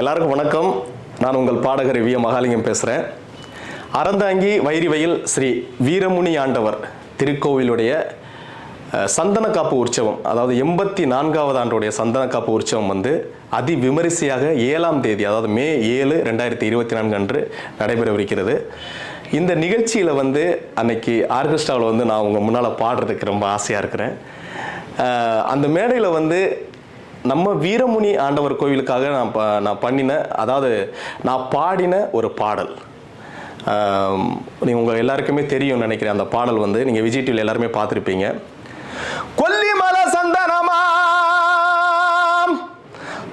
எல்லாருக்கும் வணக்கம். நான் உங்கள் பாடகர் வி. மகாலிங்கம் பேசுகிறேன் அறந்தாங்கி வைரிவயில் ஸ்ரீ வீரமுனி ஆண்டவர் திருக்கோவிலுடைய சந்தனக்காப்பு சந்தன காப்பு உற்சவம் அதாவது எண்பத்தி நான்காவது ஆண்டுடைய சந்தன காப்பு உற்சவம் வந்து அதி விமரிசையாக ஏழாம் தேதி அதாவது மே ஏழு ரெண்டாயிரத்தி இருபத்தி நான்கு அன்று நடைபெறவிருக்கிறது. இந்த நிகழ்ச்சியில் வந்து அன்னைக்கு ஆர்கெஸ்ட்ராவில் வந்து நான் உங்கள் முன்னால் பாடுறதுக்கு ரொம்ப ஆசையாக இருக்கிறேன். அந்த மேடையில் வந்து நம்ம வீரமுனி ஆண்டவர் கோவிலுக்காக நான் ப நான் பண்ணின அதாவது நான் பாடின ஒரு பாடல். நீங்கள் உங்கள் எல்லாருக்குமே தெரியும் நினைக்கிறேன் அந்த பாடல் வந்து நீங்கள் விஜய் டிவியில் எல்லாருமே பார்த்துருப்பீங்க. கொல்லிமலை சந்தனமாம்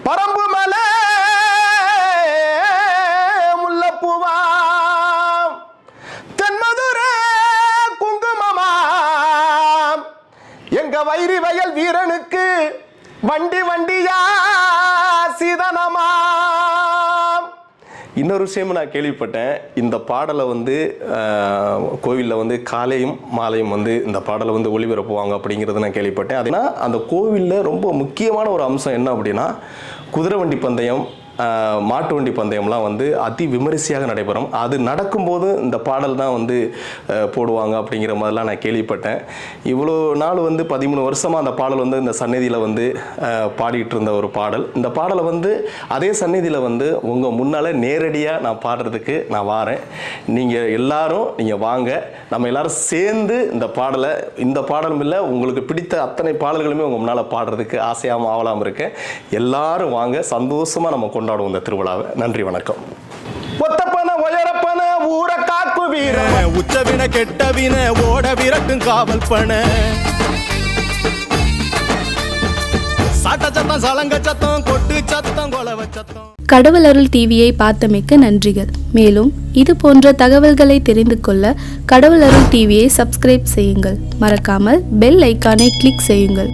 பரம்பு மலை முல்லப்பூவாம் தென்மதுரை குங்குமமாம் எங்க வைரி வயல் வீரனுக்கு வண்டி வண்டியா சிதனமா? இன்னொரு விஷயம் நான் கேள்விப்பட்டேன். இந்த பாடலை வந்து கோவிலில் வந்து காலையும் மாலையும் வந்து இந்த பாடலை வந்து ஒளிபரப்புவாங்க அப்படிங்கிறத நான் கேள்விப்பட்டேன். அதுனா அந்த கோவிலில் ரொம்ப முக்கியமான ஒரு அம்சம் என்ன அப்படின்னா குதிரை வண்டி பந்தயம் மாட்டு வண்டி பந்தயம்லாம் வந்து அதி விமரிசையாக நடைபெறும். அது நடக்கும்போது இந்த பாடல் தான் வந்து போடுவாங்க அப்படிங்கிற மாதிரிலாம் நான் கேள்விப்பட்டேன். இவ்வளோ நாள் வந்து பதிமூணு வருஷமாக அந்த பாடல் வந்து இந்த சந்நிதியில் வந்து பாடிட்டு இருந்த ஒரு பாடல். இந்த பாடலை வந்து அதே சந்நிதியில் வந்து உங்கள் முன்னால் நேரடியாக நான் பாடுறதுக்கு நான் வாரேன். நீங்கள் எல்லாரும் நீங்கள் வாங்க. நம்ம எல்லாரும் சேர்ந்து இந்த பாடலை இந்த பாடலும் இல்லை உங்களுக்கு பிடித்த அத்தனை பாடல்களுமே உங்கள் முன்னால் பாடுறதுக்கு ஆசையாகவும் ஆவலாமல் இருக்கேன். எல்லாரும் வாங்க சந்தோஷமாக நம்ம கொண்டு கொண்டாடுவோம் இந்த திருவிழாவை. நன்றி வணக்கம். ஒத்தப்பன உயரப்பன ஊரை காக்கு வீரன் உச்சவின கெட்டவின ஓட விரட்டும் காவல் பண. சாட்ட சத்தம் சலங்க சத்தம் கொட்டு சத்தம் கொலவ சத்தம். கடவுள் அருள் டிவியை பார்த்தமைக்க நன்றிகள். மேலும் இது போன்ற தகவல்களை தெரிந்து கொள்ள கடவுள் அருள் டிவியை சப்ஸ்கிரைப் செய்யுங்கள். மறக்காமல் பெல் ஐக்கானை கிளிக் செய்யுங்கள்.